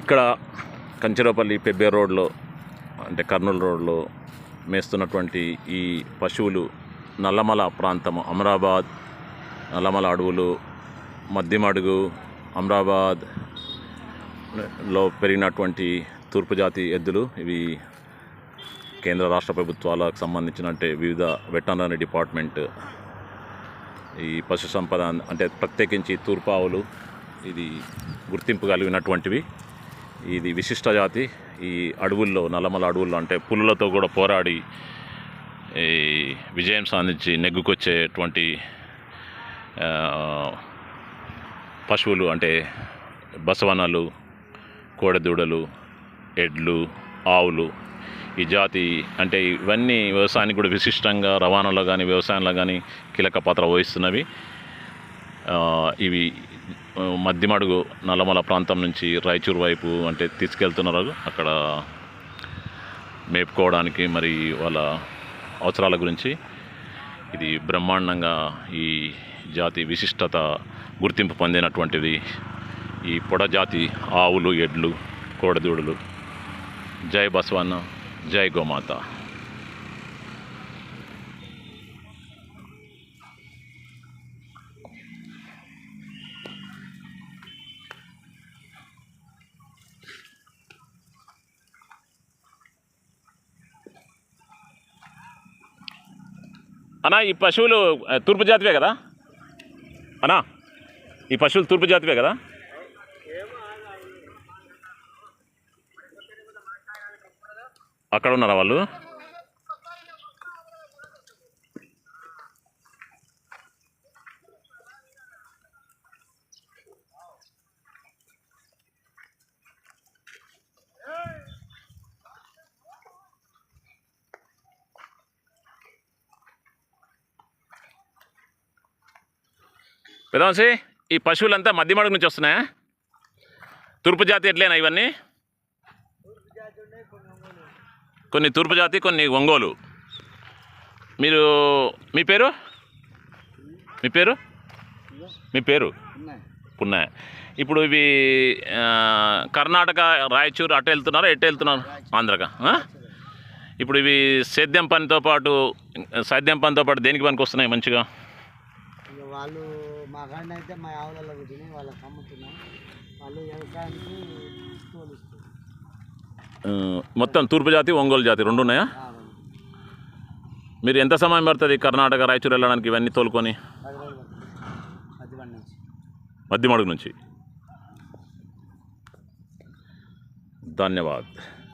ఇక్కడ కంచెరపల్లి పెబ్బే రోడ్లో అంటే కర్నూలు రోడ్లో మేస్తున్నటువంటి ఈ పశువులు నల్లమల ప్రాంతం అమరాబాద్ నల్లమల అడవులు మద్దిమడుగు అమరాబాద్లో పెరిగినటువంటి తూర్పు జాతి ఎద్దులు. ఇవి కేంద్ర రాష్ట్ర ప్రభుత్వాలకు సంబంధించిన అంటే వివిధ వెటనరీ డిపార్ట్మెంట్ ఈ పశు సంపద అంటే ప్రత్యేకించి తూర్పు ఆవులు ఇది గుర్తింపు కలిగినటువంటివి. ఇది విశిష్ట జాతి. ఈ అడవుల్లో నల్లమల అడవుల్లో అంటే పులులతో కూడా పోరాడి ఈ విజయం సాధించి నెగ్గుకొచ్చేటువంటి పశువులు అంటే బసవనలు కోడెదూడలు ఎడ్లు ఆవులు. ఈ జాతి అంటే ఇవన్నీ వ్యవసాయానికి కూడా విశిష్టంగా రవాణాలో కానీ వ్యవసాయంలో కానీ కీలక పాత్ర వహిస్తున్నవి. ఇవి మద్దిమడుగు మధ్యమడుగు నల్లమల ప్రాంతం నుంచి రాయచూరు వైపు అంటే తీసుకెళ్తున్నారు. అక్కడ మేపుకోవడానికి మరి వాళ్ళ అవసరాల గురించి ఇది బ్రహ్మాండంగా ఈ జాతి విశిష్టత గుర్తింపు పొందినటువంటిది. ఈ పొడ జాతి ఆవులు ఎడ్లు కోడదూడలు. జై బసవన్న జై గోమాత. అన్నా ఈ పశువులు తూర్పు జాతివే కదా? అన్నా ఈ పశువులు తూర్పు జాతివే కదా? అక్కడ ఉన్నారా వాళ్ళు? విధవంశీ ఈ పశువులంతా మధ్యమడుగు నుంచి వస్తున్నాయా? తూర్పు జాతి ఎట్లేనా ఇవన్నీ? కొన్ని తూర్పు జాతి కొన్ని ఒంగోలు. మీరు మీ పేరు? మీ పేరు? మీ పేరు? పున్నా. ఇప్పుడు ఇవి కర్ణాటక రాయచూరు అటు వెళ్తున్నారా ఎటు వెళ్తున్నారు? ఆంధ్రగా ఇప్పుడు ఇవి సేద్యం పనితో పాటు సేద్యం పనితో పాటు దేనికి పనికి వస్తున్నాయి మంచిగా? వాళ్ళు మా కాడ అయితే మా ఆవులలో కూర్చుని వాళ్ళకి అమ్ముతున్నాం. వాళ్ళు వ్యవసాయానికి తోలిస్తారు మొత్తం తూర్పు జాతి ఒంగోలు జాతి రెండు ఉన్నాయా. మీరు ఎంత సమయం పడుతుంది కర్ణాటక రాయచూరు వెళ్ళడానికి ఇవన్నీ తోలుకొని? మధ్యమడుగు నుంచి. ధన్యవాద్.